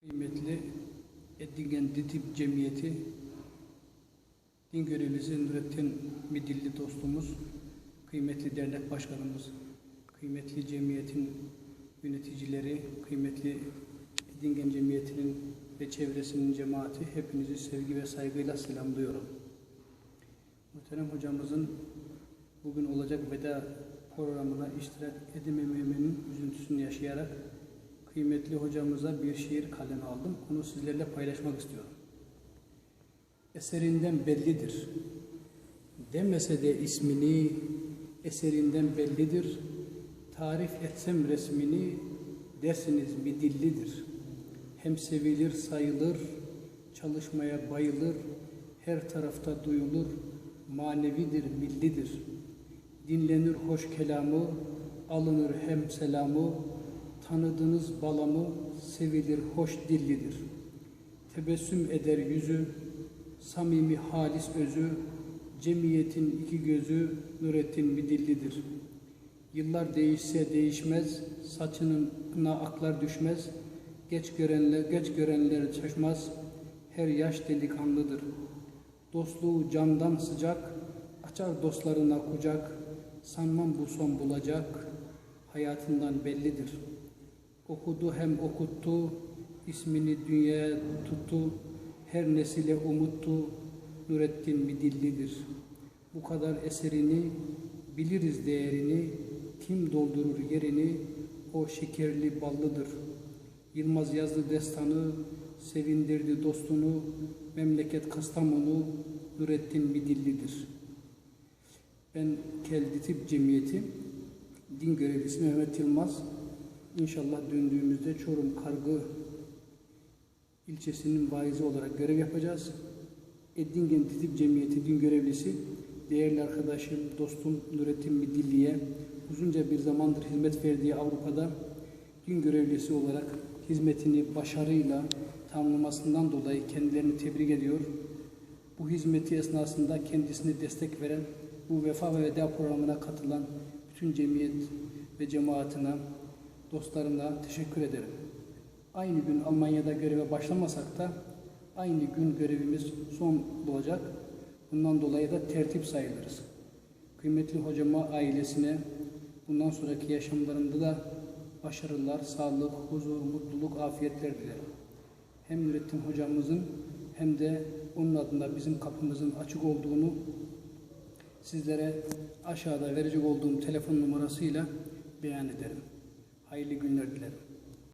Kıymetli Eddingen Ditip Cemiyeti Din görevlisi Nurettin Midilli dostumuz, kıymetli dernek başkanımız, kıymetli cemiyetin yöneticileri, kıymetli Eddingen Cemiyeti'nin ve çevresinin cemaati hepinizi sevgi ve saygıyla selamlıyorum. Muhterem hocamızın bugün olacak veda programına iştirak edemememin üzüntüsünü yaşayarak kıymetli hocamıza bir şiir kaleme aldım. Onu sizlerle paylaşmak istiyorum. Eserinden bellidir. Demese de ismini eserinden bellidir. Tarif etsem resmini dersiniz bir dillidir. Hem sevilir sayılır, çalışmaya bayılır, her tarafta duyulur, manevidir, millidir. Dinlenir hoş kelamı, alınır hem selamı, tanıdığınız balamı, sevilir hoş dillidir. Tebessüm eder yüzü, samimi halis özü, cemiyetin iki gözü, Nurettin bir dillidir. Yıllar değişse değişmez, saçına aklar düşmez, geç görenler, geç görenler şaşmaz, her yaş delikanlıdır. Dostluğu candan sıcak, açar dostlarına kucak, sanmam bu son bulacak, hayatından bellidir. Okudu hem okuttu, ismini dünyaya tuttu, her nesile umuttu, Nurettin bir dillidir. Bu kadar eserini, biliriz değerini, kim doldurur yerini, o şekerli ballıdır. Yılmaz yazdı destanı, sevindirdi dostunu, memleket Kastamonu, Nurettin bir dillidir. Ben Kelditip Cemiyeti, din görevlisi Mehmet Yılmaz. İnşallah döndüğümüzde Çorum Kargı ilçesinin vaizi olarak görev yapacağız. Eddingen Titip Cemiyeti din görevlisi, değerli arkadaşım, dostum Nurettin Midilli'ye uzunca bir zamandır hizmet verdiği Avrupa'da din görevlisi olarak hizmetini başarıyla tamamlamasından dolayı kendilerini tebrik ediyor. Bu hizmeti esnasında kendisine destek veren, bu vefa ve veda programına katılan bütün cemiyet ve cemaatine, dostlarına teşekkür ederim. Aynı gün Almanya'da göreve başlamasak da aynı gün görevimiz son bulacak. Bundan dolayı da tertip sayılırız. Kıymetli hocama, ailesine bundan sonraki yaşamlarında da başarılar, sağlık, huzur, mutluluk, afiyetler dilerim. Hem Nurettin hocamızın hem de onun adına bizim kapımızın açık olduğunu sizlere aşağıda verecek olduğum telefon numarasıyla beyan ederim. Hayırlı günler dilerim.